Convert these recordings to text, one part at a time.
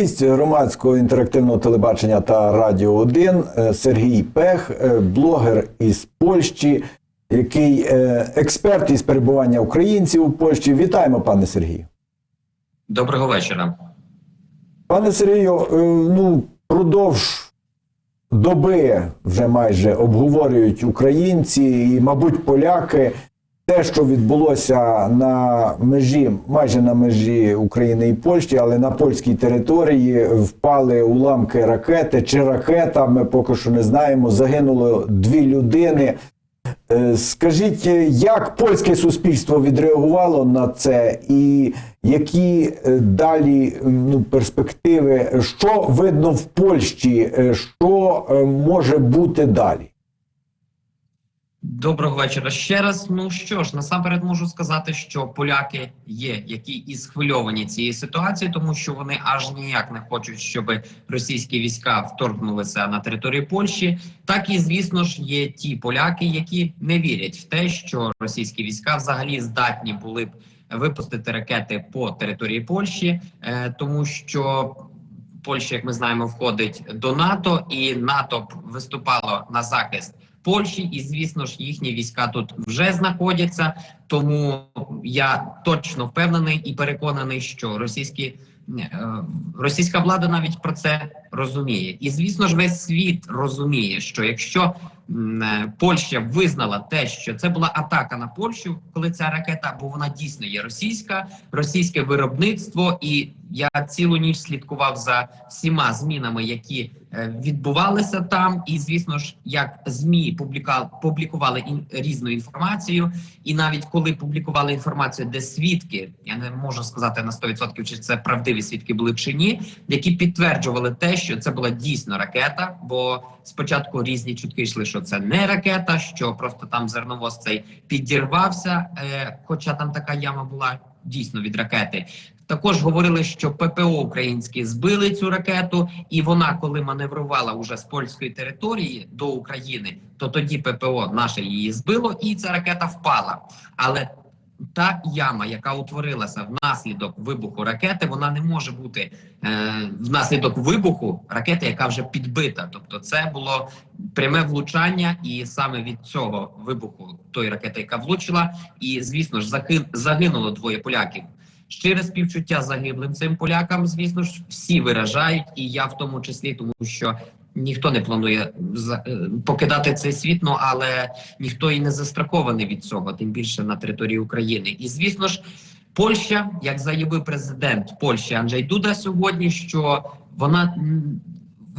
Гість громадського інтерактивного телебачення та радіо 1 е, Сергій Пех, е, блогер із Польщі, який е, експерт із перебування українців у Польщі. Вітаємо, пане Сергію. Доброго вечора. Пане Сергію, ну продовж доби вже майже обговорюють українці і, мабуть, поляки. Те, що відбулося на межі, майже на межі України і Польщі, але на польській території впали уламки ракети чи ракета. Ми поки що не знаємо. Загинуло дві людини. Е, Скажіть, як польське суспільство відреагувало на це, і які е, далі ну, перспективи, що видно в Польщі, е, що може бути далі? Доброго вечора ще раз. Ну що ж, насамперед можу сказати, що поляки є, які і схвильовані цією ситуацією, тому що вони аж ніяк не хочуть, щоб російські війська вторгнулися на територію Польщі. Так і звісно ж є ті поляки, які не вірять в те, що російські війська взагалі здатні були б випустити ракети по території Польщі, е, тому що. Польща, як ми знаємо, входить до НАТО, і НАТО виступало на захист Польщі, і звісно ж їхні війська тут вже знаходяться. Тому я точно впевнений і переконаний, що російські е, російська влада навіть про це розуміє, і звісно ж, весь світ розуміє, що якщо е, Польща визнала те, що це була атака на Польщу, коли ця ракета, бо вона дійсно є російська, російське виробництво, і я цілу ніч слідкував за всіма змінами, які е, відбувалися там. І звісно ж, як змі публікували ін, різну інформацію, і навіть коли публікували інформацію, де свідки, я не можу сказати на 100% чи це правдиві свідки були чи ні, які підтверджували те, що це була дійсно ракета. Бо спочатку різні чутки йшли, що це не ракета, що просто там зерновоз цей підірвався, е, хоча там така яма була дійсно від ракети. Також говорили, що ППО українські збили цю ракету, і вона, коли маневрувала уже з польської території до України, то тоді ППО наше її збило, і ця ракета впала. Але та яма, яка утворилася внаслідок вибуху ракети, вона не може бути е, внаслідок вибуху ракети, яка вже підбита. Тобто, це було пряме влучання, і саме від цього вибуху тої ракети, яка влучила, і звісно ж заги- загинуло двоє поляків. Щире співчуття загиблим цим полякам, звісно ж, всі виражають, і я в тому числі, тому що ніхто не планує е, покидати цей світ, ну але ніхто і не застрахований від цього, тим більше на території України. І звісно ж, Польща, як заявив президент Польщі Анджей Дуда сьогодні, що вона.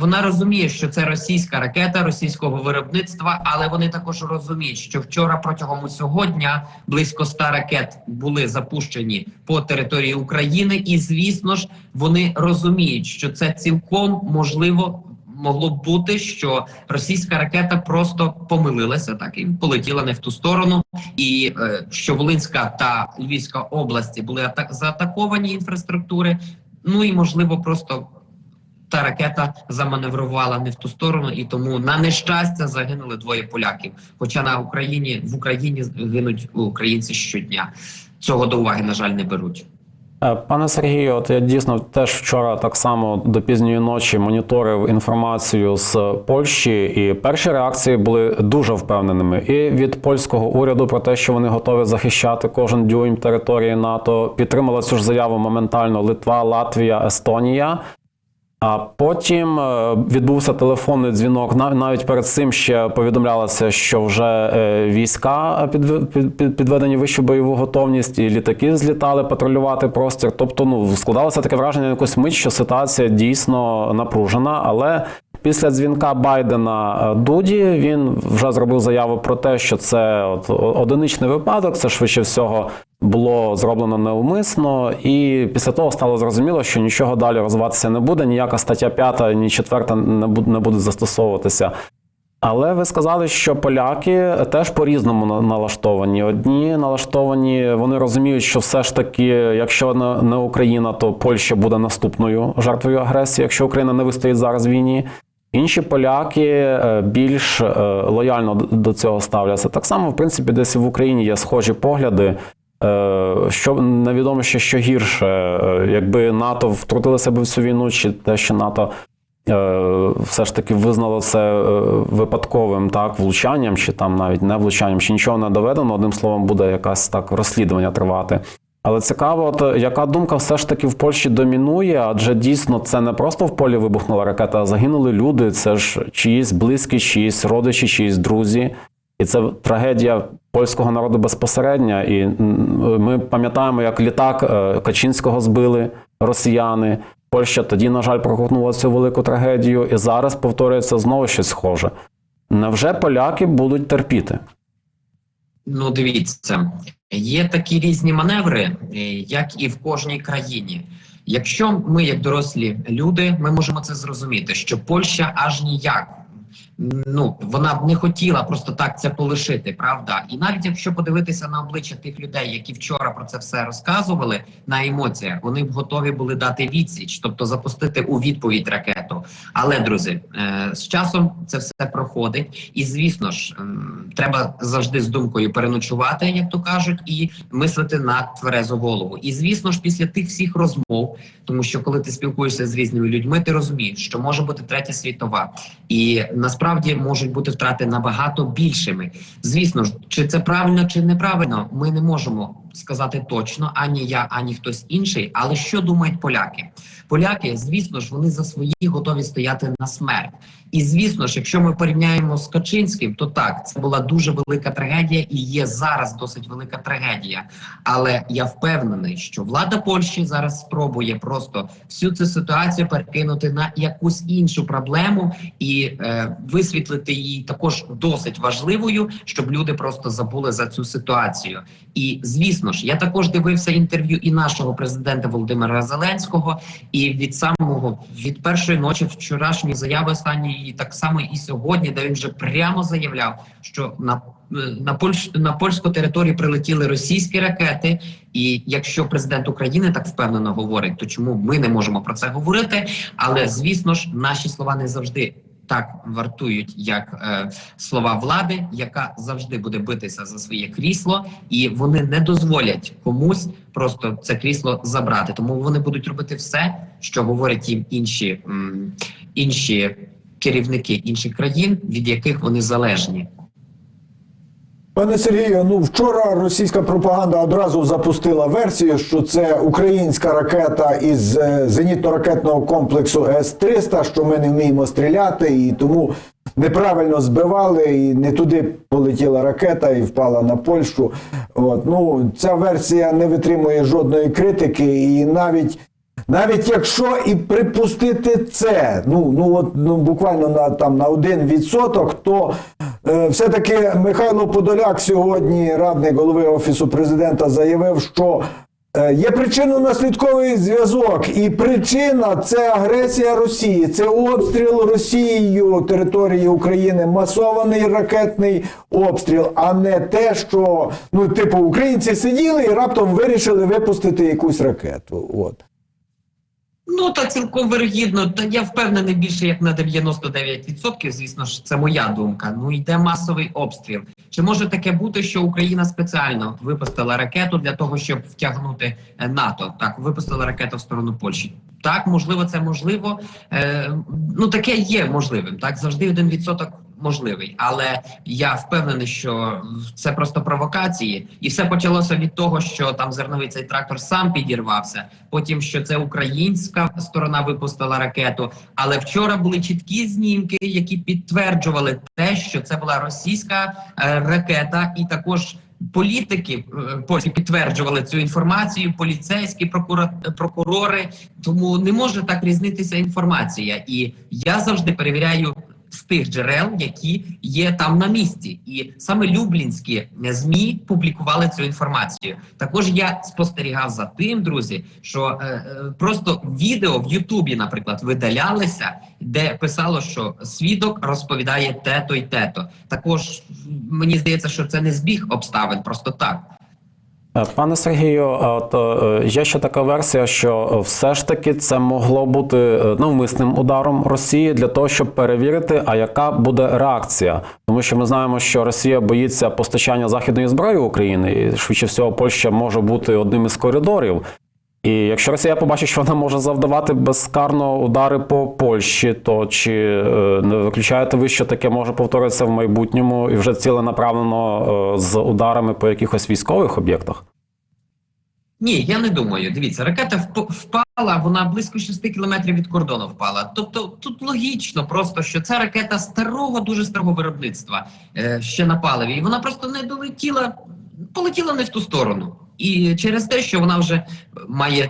Вона розуміє, що це російська ракета російського виробництва, але вони також розуміють, що вчора протягом усього дня близько 100 ракет були запущені по території України, і звісно ж вони розуміють, що це цілком можливо могло б бути, що російська ракета просто помилилася, так і полетіла не в ту сторону, і е, що Волинська та Львівська області були атак заатаковані інфраструктури. Ну і можливо, просто та ракета заманеврувала не в ту сторону, і тому на нещастя загинули двоє поляків. Хоча на Україні в Україні гинуть українці щодня. Цього до уваги на жаль не беруть. Е, Пане Сергію, от я дійсно теж вчора так само до пізньої ночі моніторив інформацію з Польщі, і перші реакції були дуже впевненими. І від польського уряду про те, що вони готові захищати кожен дюйм території НАТО, підтримала цю ж заяву моментально Литва, Латвія, Естонія. А потім е, відбувся телефонний дзвінок. Нав- Навіть перед цим ще повідомлялося, що вже е, війська підв- під- під- підведені вищу бойову готовність, і літаки злітали патрулювати простір. Тобто, ну складалося таке враження якусь мить, що ситуація дійсно напружена. Але після дзвінка Байдена е, Дуді він вже зробив заяву про те, що це от одиничний випадок. Це швидше всього було зроблено неумисно, і після того стало зрозуміло, що нічого далі розвиватися не буде. Ніяка стаття 5, ні 4 не буде, не буде застосовуватися. Але ви сказали, що поляки теж по-різному налаштовані. Одні налаштовані, вони розуміють, що все ж таки, якщо не- Україна, то Польща буде наступною жертвою агресії, якщо Україна не вистоїть зараз в війні. Інші поляки е, більш е, лояльно до цього ставляться. Так само, в принципі, десь в Україні є схожі погляди. Е, Що невідомо ще що гірше, е, якби НАТО втрутили себе в цю війну, чи те, що НАТО е, все ж таки визнало це випадковим так, влучанням, чи там навіть не влучанням, чи нічого не доведено, одним словом, буде якась так розслідування тривати. Але цікаво, от, яка думка все ж таки в Польщі домінує, адже дійсно це не просто в полі вибухнула ракета, а загинули люди. Це ж чиїсь близькі, чиїсь родичі, чиїсь друзі. І це трагедія польського народу безпосередня. І ми пам'ятаємо, як літак е, Качинського збили росіяни. Польща тоді, на жаль, проковтнула цю велику трагедію, і зараз повторюється знову щось схоже. Невже поляки будуть терпіти? Ну, дивіться, є такі різні маневри, е, як і в кожній країні. Якщо ми, як дорослі люди, ми можемо це зрозуміти, що Польща аж ніяк. Ну вона б не хотіла просто так це полишити, правда? І навіть якщо подивитися на обличчя тих людей, які вчора про це все розказували на емоціях, вони б готові були дати відсіч, тобто запустити у відповідь ракету. Але друзі, е, з часом це все проходить, і звісно ж, треба завжди з думкою переночувати, як то кажуть, і мислити на тверезу голову. І звісно ж, після тих всіх розмов, тому що коли ти спілкуєшся з різними людьми, ти розумієш, що може бути третя світова, і насправді можуть бути втрати набагато більшими. Звісно ж, чи це правильно, чи неправильно, ми не можемо сказати точно ані я, ані хтось інший. Але що думають поляки? Поляки, звісно ж, вони за свої готові стояти на смерть. І звісно ж, якщо ми порівняємо з Качинським, то так це була дуже велика трагедія і є зараз досить велика трагедія. Але я впевнений, що влада Польщі зараз спробує просто всю цю ситуацію перекинути на якусь іншу проблему і е, висвітлити її також досить важливою, щоб люди просто забули за цю ситуацію. І звісно ж, я також дивився інтерв'ю і нашого президента Володимира Зеленського, і від самого від першої ночі вчорашньої заяви останньої, так само і сьогодні, де він вже прямо заявляв, що на на Польщ на польську територію прилетіли російські ракети. І якщо президент України так впевнено говорить, то чому ми не можемо про це говорити? Але звісно ж, наші слова не завжди. Так вартують як е, слова влади, яка завжди буде битися за своє крісло, і вони не дозволять комусь просто це крісло забрати. Тому вони будуть робити все, що говорять їм інші, м, інші керівники інших країн, від яких вони залежні. Пане Сергію, ну вчора російська пропаганда одразу запустила версію, що це українська ракета із е, зенітно-ракетного комплексу С-300, що ми не вміємо стріляти, і тому неправильно збивали, і не туди полетіла ракета і впала на Польщу. От ну ця версія не витримує жодної критики, і навіть. Навіть якщо і припустити це, ну ну от ну буквально на там на один відсоток, то все-таки Михайло Подоляк сьогодні, радник голови офісу президента, заявив, що е, є причинно-наслідковий зв'язок, і причина це агресія Росії, це обстріл Росією території України, масований ракетний обстріл, а не те, що ну, типу, українці сиділи і раптом вирішили випустити якусь ракету. От. Ну та цілком вирогідно. Та я впевнений більше як на 99%, Звісно ж, це моя думка. Ну йде масовий обстріл. Чи може таке бути, що Україна спеціально випустила ракету для того, щоб втягнути е, НАТО? Так, випустила ракету в сторону Польщі. Так, можливо, це можливо. Е, ну таке є можливим. Так, завжди один відсоток можливий, але я впевнений, що це просто провокації, і все почалося від того, що там зерновий цей трактор сам підірвався. Потім що це українська сторона випустила ракету. Але вчора були чіткі знімки, які підтверджували те, що це була російська е, ракета, і також. Політики е, польські підтверджували цю інформацію, поліцейські прокура- прокурори. Тому не може так різнитися інформація. І я завжди перевіряю з тих джерел, які є там на місці, і саме люблінські змі публікували цю інформацію. Також я спостерігав за тим, друзі, що е, е, просто відео в Ютубі, наприклад, видалялися, де писало, що свідок розповідає те-то й те-то. Також мені здається, що це не збіг обставин, просто так. Е, Пане Сергію, от е, є ще така версія, що все ж таки це могло бути е, навмисним ударом Росії для того, щоб перевірити, а яка буде реакція, тому що ми знаємо, що Росія боїться постачання західної зброї України, і швидше всього Польща може бути одним із коридорів. І якщо Росія побачить, що вона може завдавати безкарно удари по Польщі, то чи е, не виключаєте ви, що таке може повторитися в майбутньому і вже ціленаправлено е, з ударами по якихось військових об'єктах? Ні, я не думаю. Дивіться, ракета впала, вона близько 6 кілометрів від кордону впала. Тобто тут логічно просто, що ця ракета старого, дуже старого виробництва е, ще на паливі, і вона просто не долетіла, полетіла не в ту сторону. І через те, що вона вже має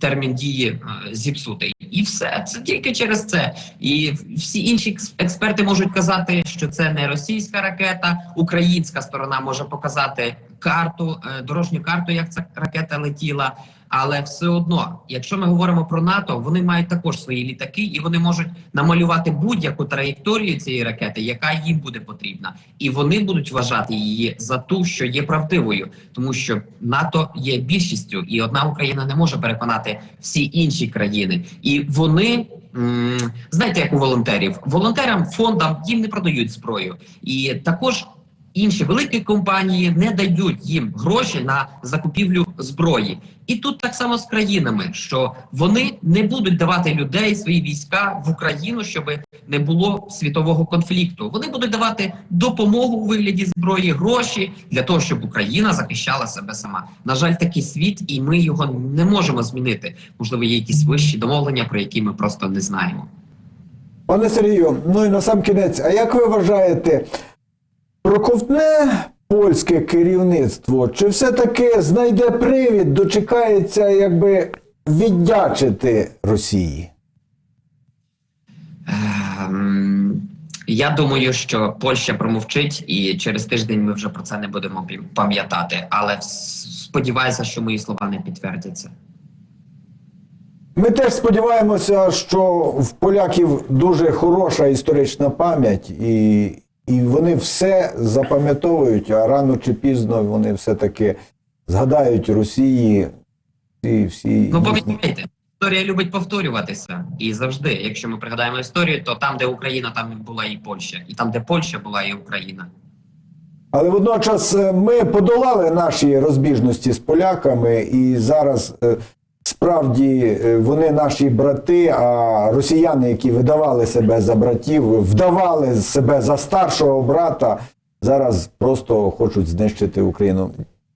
термін дії е, зіпсутий. І все. Це тільки через це. І всі інші експерти можуть казати, що це не російська ракета, українська сторона може показати карту, е, дорожню карту, як ця ракета летіла. Але все одно, якщо ми говоримо про НАТО, вони мають також свої літаки, і вони можуть намалювати будь-яку траєкторію цієї ракети, яка їм буде потрібна, і вони будуть вважати її за ту, що є правдивою, тому що НАТО є більшістю, і одна Україна не може переконати всі інші країни, і вони. Знаєте, як у волонтерів, волонтерам, фондам їм не продають зброю, і також інші великі компанії не дають їм гроші на закупівлю зброї. І тут так само з країнами, що вони не будуть давати людей свої війська в Україну, щоб не було світового конфлікту. Вони будуть давати допомогу у вигляді зброї, гроші для того, щоб Україна захищала себе сама. На жаль, такий світ, і ми його не можемо змінити. Можливо, є якісь вищі домовлення, про які ми просто не знаємо. Пане Сергію, ну і на сам кінець, а як ви вважаєте, проковтне польське керівництво, чи все-таки знайде привід, дочекається, якби віддячити Росії? Ем, Я думаю, що Польща промовчить, і через тиждень ми вже про це не будемо пам'ятати. Але сподіваюся, що мої слова не підтвердяться. Ми теж сподіваємося, що в поляків дуже хороша історична пам'ять, і, і вони все запам'ятовують, а рано чи пізно вони все-таки згадають Росії і всі. Ну їхні- історія любить повторюватися, і завжди, якщо ми пригадаємо історію, то там, де Україна, там була і Польща, і там, де Польща була і Україна. Але водночас е, ми подолали наші розбіжності з поляками, і зараз е, справді е, вони наші брати, а росіяни, які видавали себе за братів, вдавали себе за старшого брата, зараз просто хочуть знищити Україну.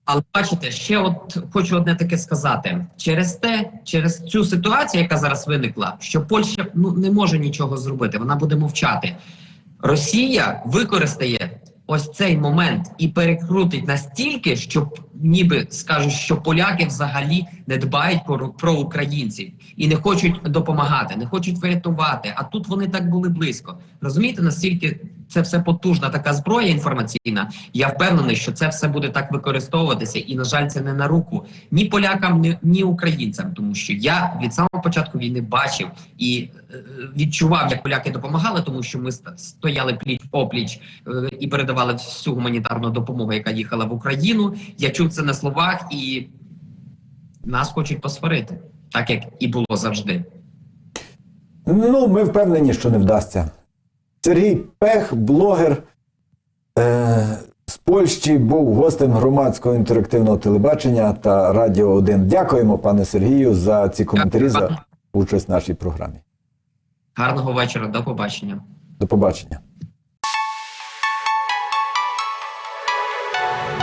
Але бачите, ще от хочу одне таке сказати: через те, через цю ситуацію, яка зараз виникла, що Польща ну не може нічого зробити, вона буде мовчати. Росія використає ось цей момент і перекрутить настільки, що ніби скажуть, що поляки взагалі не дбають про, про українців і не хочуть допомагати, не хочуть врятувати. А тут вони так були близько. Розумієте, наскільки це все потужна така зброя інформаційна. Я впевнений, що це все буде так використовуватися, і на жаль, це не на руку ні полякам, ні, ні українцям, тому що я від самого початку війни бачив і е, відчував, як поляки допомагали, тому що ми стояли пліч опліч е, і передавали всю гуманітарну допомогу, яка їхала в Україну. Я чув це на словах, і нас хочуть посварити, так як і було завжди. Ну, ми впевнені, що не вдасться. Сергій Пех, блогер е, з Польщі, був гостем громадського інтерактивного телебачення та Радіо 1. Дякуємо, пане Сергію, за ці коментарі, за участь в нашій програмі. Гарного вечора, до побачення. До побачення.